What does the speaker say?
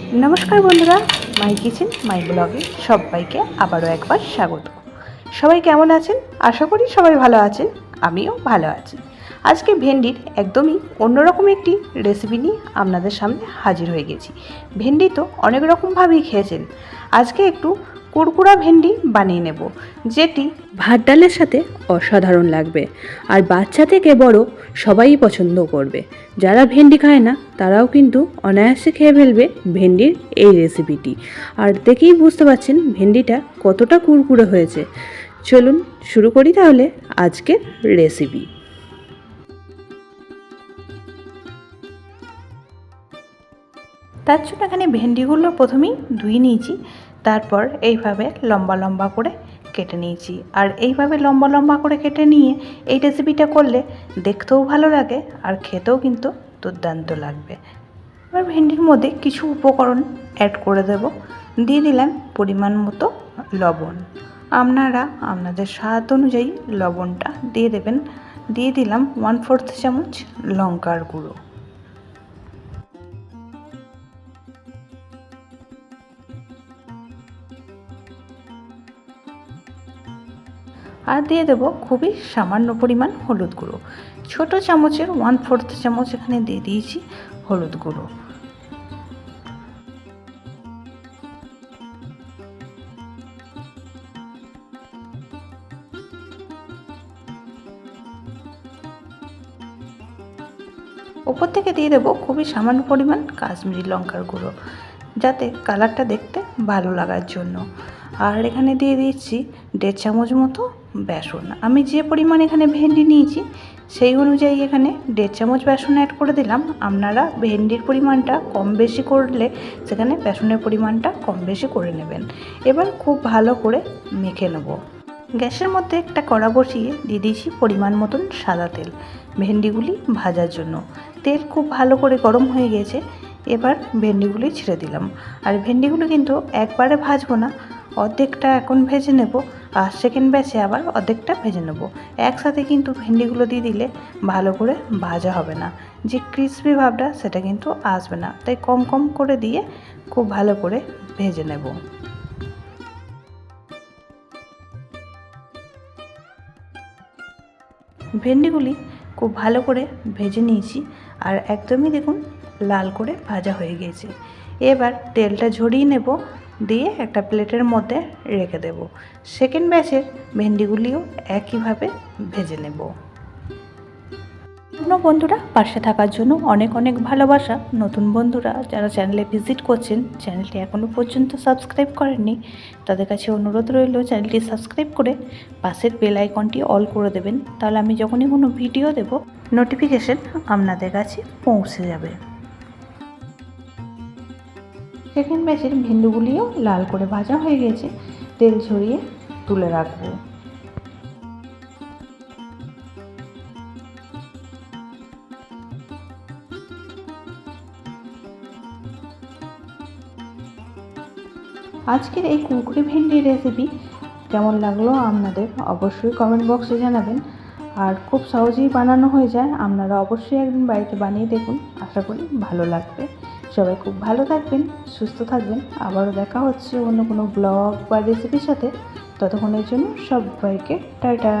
নমস্কার বন্ধুরা, মাই কিচেন, মাই ব্লগে সবাইকে আবারও একবার স্বাগত। সবাই কেমন আছেন? আশা করি সবাই ভালো আছেন, আমিও ভালো আছি। আজকে ভেন্ডির একদমই অন্যরকম একটি রেসিপি নিয়ে আপনাদের সামনে হাজির হয়ে গেছি। ভেন্ডি তো অনেক রকমভাবেই খেয়েছেন। আজকে একটু কুরকুরা ভেন্ডি বানিয়ে নেব, যেটি ভাত ডালের সাথে অসাধারণ লাগবে। আর বাচ্চা থেকে বড় সবাই পছন্দ করবে। যারা ভেন্ডি খায় না, তারাও কিন্তু অনায়াসে খেয়ে ফেলবে ভেন্ডির এই রেসিপিটি আর দেখেই বুঝতে পারছেন ভেন্ডিটা কতটা কুরকুরে হয়েছে। চলুন শুরু করি তাহলে আজকের রেসিপি তার জন্য এখানে ভেন্ডিগুলো প্রথমেই ধুয়ে নিয়েছি, তারপর এইভাবে লম্বা লম্বা করে কেটে নিয়েছি। আর এইভাবে লম্বা লম্বা করে কেটে নিয়ে এই রেসিপিটা করলে দেখতেও ভালো লাগে আর খেতেও কিন্তু দুর্দান্ত লাগবে। এবার ভেন্ডির মধ্যে কিছু উপকরণ অ্যাড করে দেব। দিয়ে দিলাম পরিমাণ মতো লবণ। আপনারা আপনাদের স্বাদ অনুযায়ী লবণটা দিয়ে দেবেন। দিয়ে দিলাম ওয়ান ফোর্থ চামচ লঙ্কার গুঁড়ো। আর দিয়ে দেবো খুবই সামান্য পরিমাণ হলুদ গুঁড়ো। ছোট চামচের ওয়ান ফোর্থ চামচ এখানে দিয়ে দিয়েছি হলুদ গুঁড়ো। ওপর থেকে দিয়ে দেবো খুবই সামান্য পরিমাণ কাশ্মীরি লঙ্কার গুঁড়ো, যাতে কালারটা দেখতে ভালো লাগার জন্য। আর এখানে দিয়ে দিচ্ছি দেড় চামচ মতো বেসন। আমি যে পরিমাণ এখানে ভেন্ডি নিয়েছি, সেই অনুযায়ী এখানে দেড় চামচ বেসন অ্যাড করে দিলাম। আপনারা ভেন্ডির পরিমাণটা কম বেশি করলে সেখানে বেসনের পরিমাণটা কম বেশি করে নেবেন। এবার খুব ভালো করে মেখে নেব। গ্যাসের মধ্যে একটা কড়া বসিয়ে দিয়ে দিয়েছি পরিমাণ মতন সাদা তেল, ভেন্ডিগুলি ভাজার জন্য। তেল খুব ভালো করে গরম হয়ে গেছে, এবার ভেন্ডিগুলি ছেড়ে দিলাম। আর ভেন্ডিগুলো কিন্তু একবারে ভাজবো না অর্ধেকটা এখন ভেজে নেব আর সেকেন্ড ব্যাচে আবার অর্ধেকটা ভেজে নেব। একসাথে কিন্তু ভেন্ডিগুলো দিয়ে দিলে ভালো করে ভাজা হবে না। যে ক্রিসপি ভাবটা সেটা কিন্তু আসবে না। তাই কম কম করে দিয়ে খুব ভালো করে ভেজে নেব। ভেন্ডিগুলি খুব ভালো করে ভেজে নিয়েছি আর একদমই দেখুন লাল করে ভাজা হয়ে গিয়েছে এবার তেলটা ঝরিয়ে নেব দিয়ে একটা প্লেটের মধ্যে রেখে দেব। সেকেন্ড ব্যাচের ভেন্ডিগুলিও একইভাবে ভেজে নেব। পুরনো বন্ধুরা, পাশে থাকার জন্য অনেক অনেক ভালোবাসা। নতুন বন্ধুরা, যারা চ্যানেলে ভিজিট করছেন চ্যানেলটি এখনও পর্যন্ত সাবস্ক্রাইব করেননি, তাদের কাছে অনুরোধ রইল চ্যানেলটি সাবস্ক্রাইব করে পাশের বেল আইকনটি অল করে দেবেন। তাহলে আমি যখনই কোনো ভিডিও দেব নোটিফিকেশন আপনাদের কাছে পৌঁছে যাবে। সেকেন্ড ব্যাচের ভেন্ডুগুলিও লাল করে ভাজা হয়ে গেছে। তেল ঝরিয়ে তুলে রাখব। আজকের এই কুকুরি ভেন্ডির রেসিপি কেমন লাগল আপনাদের অবশ্যই কমেন্ট বক্সে জানাবেন। আর খুব সহজেই বানানো হয়ে যায়, আপনারা অবশ্যই একদিন বাড়িতে বানিয়ে দেখুন। আশা করি ভালো লাগবে। সবাই খুব ভালো থাকবেন, সুস্থ থাকবেন। আবারও দেখা হচ্ছে অন্য কোনো ব্লগ বা রেসিপির সাথে। ততক্ষণের জন্য সবাইকে টাটা।